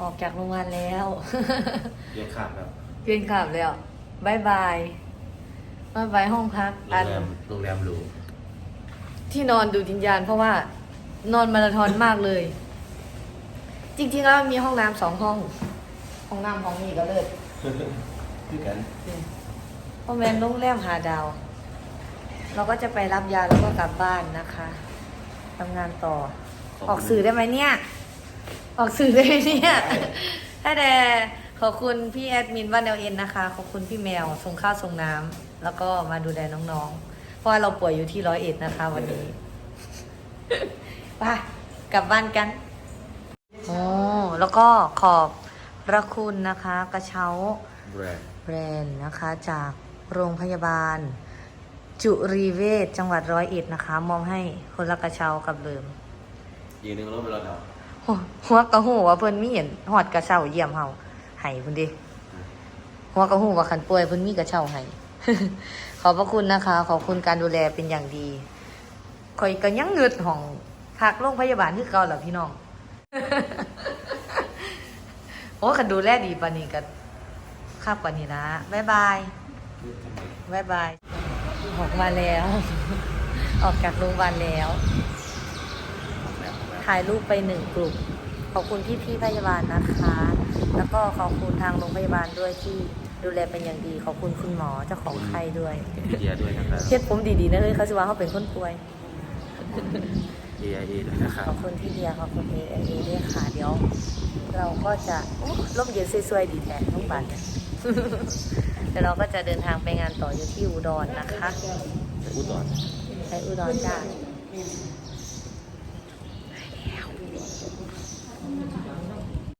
ออกจากโรงพยาบาลแล้ว เรียกขาดแบบเรียนกลับแล้วบายบายบายบายห้องพักโรอังน แรมโรงแรมหรู ที่นอนดูจินยานเพราะว่านอนมาราธอนมากเลย จริงๆแล้วมีห้องน้ำสองห้อง ห้องน้ำห้องนี้ก็เลิศคือกันเพราะแมนโรงแรมหาดาว เราก็จะไปรับยาแล้วก็กลับบ้านนะคะทำงานต่อออกสื่อได้ไหมเนี่ย ออกสื่อได้ไหมเนี่ยถ้าแต่ขอบคุณพี่แอดมินวันเอลเอ็นนะคะ ขอบคุณพี่แมวส่งข้าวส่งน้ำแล้วก็มาดูแลน้องๆ เพราะว่าเราป่วยอยู่ที่ร้อยเอ็ดนะคะ วันนี้ไปกลับบ้านกันโอ้แล้วก็ขอบพระคุณนะคะ กระเช้าแบรนด์แบรนด์นะคะ จากโรงพยาบาล จุรีเวชจังหวัดร้อยเอ็ดนะคะ มอบให้คนละกระเช้ากับเดิมยีนึงรถไปรถเนาะหัว หัวกระหูว่าเพิ่นมีเห็นหอดกระเช้าเยี่ยมเฮาให้เพิ่นดิหัวกระหูว่าคันป่วยเพิ่นมีกระเช้าให้ขอบพระคุณนะคะ ขอบคุณการดูแลเป็นอย่างดีข่อยก็ยังเงึดของพักโรงพยาบาลคือเก่าแหละพี่น้องโอ้คันดูแลดีปานนี้ก็คับกว่านี้นะบ๊ายบายบายบายออกมาแล้ว ออกจากโรงพยาบาลแล้ว ถ่ายรูปไปหนึ่งกลุ่ม ขอบคุณพี่พี่ๆพยาบาลนะคะ แล้วก็ขอบคุณทางโรงพยาบาลด้วยที่ดูแลเป็นอย่างดี ขอบคุณคุณหมอเจ้าของไข้ด้วยเดียด้วยนะครับเช็ดผมดีๆนะเลยเขาจะว่าเขาเป็นคนป่วยเดียเอด้วยนะครับขอบคุณที่เดียขอบคุณเอเอด้วยค่ะเดี๋ยว เราก็จะโอ้ร่มเย็นสวยๆดีแท้ทุกบันเนี่ยเดี๋ยวเราก็จะเดินทางไปงานต่ออยู่ที่อุดรนะคะพูดต่อไปอุดรจ้า